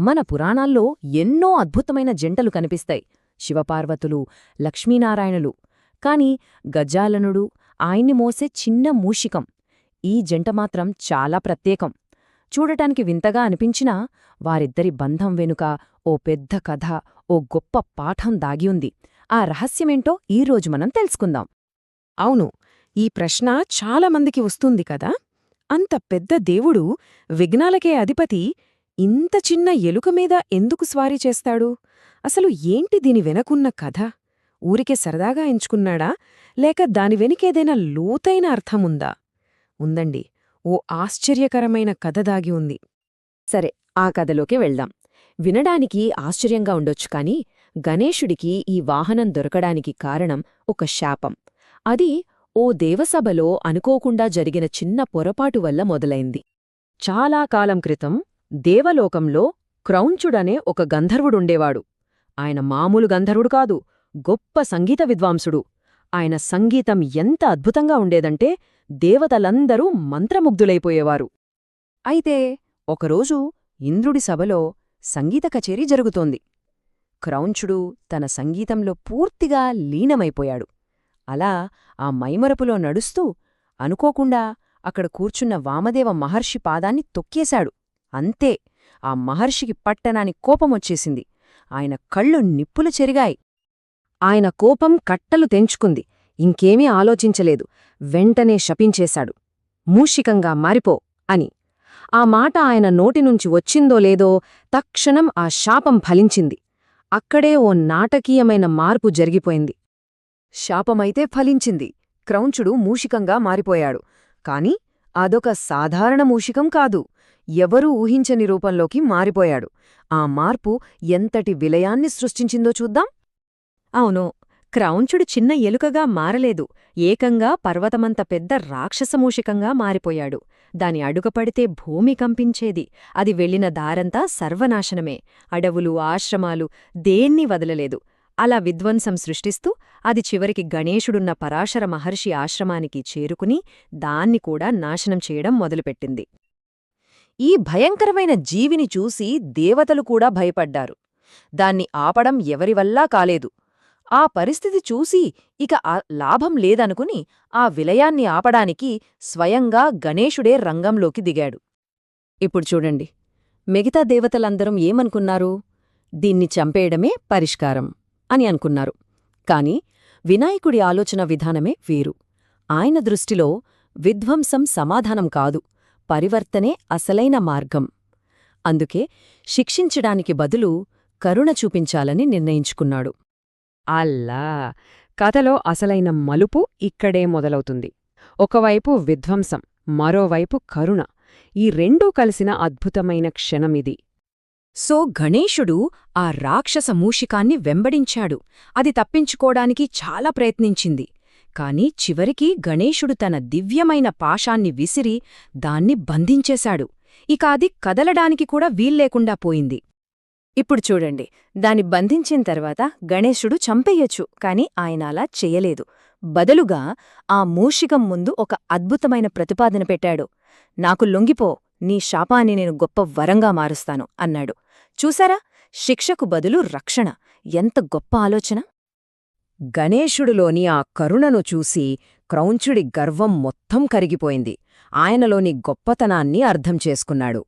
మన పురాణాల్లో ఎన్నో అద్భుతమైన జంటలు కనిపిస్తాయి. శివపార్వతులు లక్ష్మీనారాయణులు. కాని గజాలనుడు ఆయన్ని మోసే చిన్న మూషికం. ఈ జంట మాత్రం చాలా ప్రత్యేకం. చూడటానికి వింతగా అనిపించినా వారిద్దరి బంధం వెనుక ఓ పెద్ద కథ ఓ గొప్ప పాఠం దాగి ఉంది. ఆ రహస్యమేంటో ఈరోజు మనం తెలుసుకుందాం. అవును ఈ ప్రశ్న చాలామందికి వస్తుంది కదా? అంత పెద్ద దేవుడు విఘ్నాలకే అధిపతి ఇంత చిన్న ఎలుక మీద ఎందుకు స్వారీ చేస్తాడు? అసలు ఏంటి దీని వెనకున్న కథ? ఊరికే సరదాగా ఎంచుకున్నాడా? లేక దాని వెనుకేదైనా లోతైన అర్థముందా? ఉందండి ఓ ఆశ్చర్యకరమైన కథ దాగి ఉంది. సరే ఆ కథలోకి వెళ్దాం. వినడానికి ఆశ్చర్యంగా ఉండొచ్చు కాని గణేశుడికి ఈ వాహనం దొరకడానికి కారణం ఒక శాపం. అది ఓ దేవసభలో అనుకోకుండా జరిగిన చిన్న పొరపాటు వల్ల మొదలైంది. చాలా కాలం క్రితం దేవలోకంలో క్రౌంచుడనే ఒక గంధర్వుడుండేవాడు. ఆయన మామూలు గంధర్వుడు కాదు గొప్ప సంగీత విద్వాంసుడు. ఆయన సంగీతం ఎంత అద్భుతంగా ఉండేదంటే దేవతలందరూ మంత్రముగ్ధులైపోయేవారు. అయితే ఒకరోజు ఇంద్రుడి సభలో సంగీత కచేరీ జరుగుతోంది. క్రౌంచుడు తన సంగీతంలో పూర్తిగా లీనమైపోయాడు. అలా ఆ మైమరపులో నడుస్తూ అనుకోకుండా అక్కడ కూర్చున్న వామదేవ మహర్షి పాదాన్ని తొక్కేశాడు. అంతే ఆ మహర్షికి పట్టనాని కోపమొచ్చేసింది ఆయన కళ్ళు నిప్పులు చెరిగాయి. ఆయన కోపం కట్టలు తెంచుకుంది. ఇంకేమీ ఆలోచించలేదు. వెంటనే శపించేశాడు. మూషికంగా మారిపో అని. ఆ మాట ఆయన నోటినుంచి వచ్చిందో లేదో తక్షణం ఆ శాపం ఫలించింది. అక్కడే ఓ నాటకీయమైన మార్పు జరిగిపోయింది. శాపమైతే ఫలించింది. క్రౌంచుడు మూషికంగా మారిపోయాడు. కాని అదొక సాధారణ మూషికం కాదు. ఎవరూ ఊహించని రూపంలోకి మారిపోయాడు. ఆ మార్పు ఎంతటి విలయాన్ని సృష్టించిందో చూద్దాం. అవును క్రౌంచుడు చిన్న ఎలుకగా మారలేదు. ఏకంగా పర్వతమంత పెద్ద రాక్షసమూషికంగా మారిపోయాడు. దాని అడుగపడితే భూమి కంపించేది. అది వెళ్ళిన దారంతా సర్వనాశనమే. అడవులు ఆశ్రమాలు దేన్ని వదలలేదు. అలా విధ్వంసం సృష్టిస్తూ అది చివరికి గణేశుడున్న పరాశర మహర్షి ఆశ్రమానికి చేరుకుని దాన్ని కూడా నాశనం చేయడం మొదలుపెట్టింది. ఈ భయంకరమైన జీవిని చూసి దేవతలు కూడా భయపడ్డారు. దాన్ని ఆపడం ఎవరివల్లా కాలేదు. ఆ పరిస్థితి చూసి ఇక ఆ లాభం లేదనుకుని ఆ విలయాన్ని ఆపడానికి స్వయంగా గణేశుడే రంగంలోకి దిగాడు. ఇప్పుడు చూడండి మిగతా దేవతలందరం ఏమనుకున్నారు? దీన్ని చంపేయడమే పరిష్కారం అని అనుకున్నారు. కాని వినాయకుడి ఆలోచన విధానమే వేరు. ఆయన దృష్టిలో విధ్వంసం సమాధానం కాదు. పరివర్తనే అసలైన మార్గం. అందుకే శిక్షించడానికి బదులు కరుణ చూపించాలని నిర్ణయించుకున్నాడు. అల్లా! కథలో అసలైన మలుపు ఇక్కడే మొదలవుతుంది. ఒకవైపు విధ్వంసం మరోవైపు కరుణ. ఈ రెండూ కలిసిన అద్భుతమైన క్షణమిది సో గణేశుడు ఆ రాక్షస మూషికాన్ని వెంబడించాడు. అది తప్పించుకోడానికి చాలా ప్రయత్నించింది. కాని చివరికి గణేశుడు తన దివ్యమైన పాశాన్ని విసిరి దాన్ని బంధించేశాడు. ఇక అది కదలడానికి కూడా వీల్లేకుండా పోయింది. ఇప్పుడు చూడండి. దాన్ని బంధించిన తర్వాత గణేశుడు చంపేయొచ్చు కాని ఆయన అలా చెయ్యలేదు బదులుగా ఆ మూషికం ముందు ఒక అద్భుతమైన ప్రతిపాదన పెట్టాడు. నాకు లొంగిపో నీ శాపాన్ని నేను గొప్ప వరంగా మారుస్తాను అన్నాడు. చూసారా శిక్షకు బదులు రక్షణ. ఎంత గొప్ప ఆలోచన! గణేశుడిలోని ఆ కరుణను చూసి క్రౌంచుడి గర్వం మొత్తం కరిగిపోయింది. ఆయనలోని గొప్పతనాన్ని అర్థం చేసుకున్నాడు.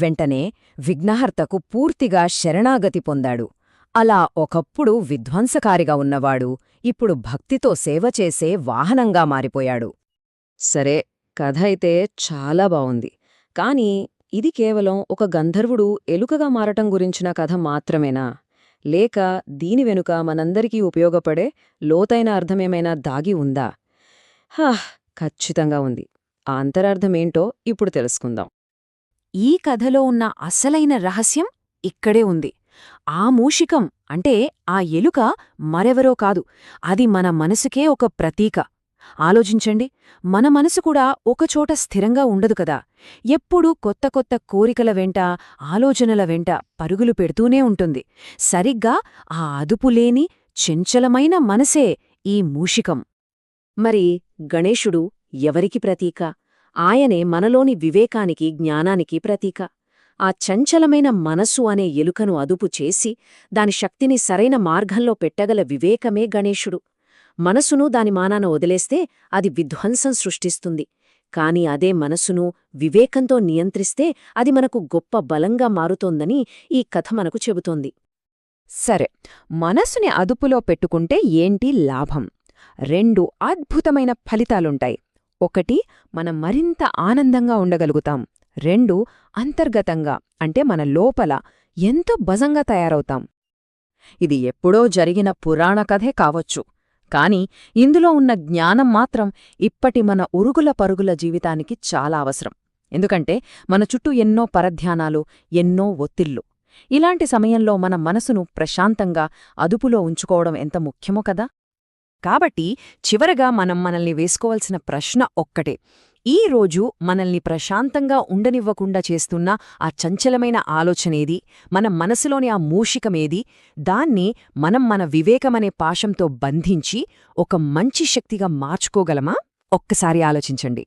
వెంటనే విఘ్నహర్తకు పూర్తిగా శరణాగతి పొందాడు. అలా ఒకప్పుడు విధ్వంసకారిగా ఉన్నవాడు ఇప్పుడు భక్తితో సేవ చేసే వాహనంగా మారిపోయాడు. సరే కథ అయితే చాలా బావుంది. కాని ఇది కేవలం ఒక గంధర్వుడు ఎలుకగా మారటం గురించిన కథ మాత్రమేనా? లేక దీని వెనుక మనందరికీ ఉపయోగపడే లోతైన అర్థమేమైనా దాగి ఉందా? హా ఖచ్చితంగా ఉంది. ఆ అంతరార్థమేంటో ఇప్పుడు తెలుసుకుందాం. ఈ కథలో ఉన్న అసలైన రహస్యం ఇక్కడే ఉంది. ఆ మూషికం అంటే ఆ ఎలుక మరెవరో కాదు. అది మన మనసుకే ఒక ప్రతీక. ఆలోచించండి మన మనసు కూడా ఒకచోట స్థిరంగా ఉండదు కదా. ఎప్పుడూ కొత్త కొత్త కోరికల వెంట ఆలోచనల వెంట పరుగులు పెడుతూనే ఉంటుంది. సరిగ్గా ఆ అదుపులేని చెంచలమైన మనసే ఈ మూషికం. మరి గణేశుడు ఎవరికి ప్రతీక? ఆయనే మనలోని వివేకానికి జ్ఞానానికి ప్రతీక. ఆ చంచలమైన మనసు అనే ఎలుకను అదుపు చేసి దాని శక్తిని సరైన మార్గంలో పెట్టగల వివేకమే గణేశుడు. మనసును దాని మానాన వదిలేస్తే అది విధ్వంసం సృష్టిస్తుంది. కాని అదే మనసును వివేకంతో నియంత్రిస్తే అది మనకు గొప్ప బలంగా మారుతోందని ఈ కథ మనకు చెబుతోంది. సరే మనసుని అదుపులో పెట్టుకుంటే ఏంటి లాభం? రెండు అద్భుతమైన ఫలితాలుంటాయి. ఒకటి మనం మరింత ఆనందంగా ఉండగలుగుతాం. రెండు అంతర్గతంగా అంటే మన లోపల ఎంతో బజంగా తయారవుతాం. ఇది ఎప్పుడో జరిగిన పురాణ కథే కావచ్చు. కాని ఇందులో ఉన్న జ్ఞానం మాత్రం ఇప్పటి మన ఉరుగుల పరుగుల జీవితానికి చాలా అవసరం. ఎందుకంటే మన చుట్టూ ఎన్నో పరధ్యానాలు ఎన్నో ఒత్తిళ్ళు ఇలాంటి సమయంలో మన మనసును ప్రశాంతంగా అదుపులో ఉంచుకోవడం ఎంత ముఖ్యమో కదా? కాబట్టి చివరగా మనం మనల్ని వేసుకోవాల్సిన ప్రశ్న ఒక్కటే. ఈ రోజు మనల్ని ప్రశాంతంగా ఉండనివ్వకుండా చేస్తున్న ఆ చంచలమైన ఆలోచనేది మన మనసులోని ఆ మూషికమేది దాన్ని మనం మన వివేకమనే పాశంతో బంధించి ఒక మంచి శక్తిగా మార్చుకోగలమా? ఒక్కసారి ఆలోచించండి.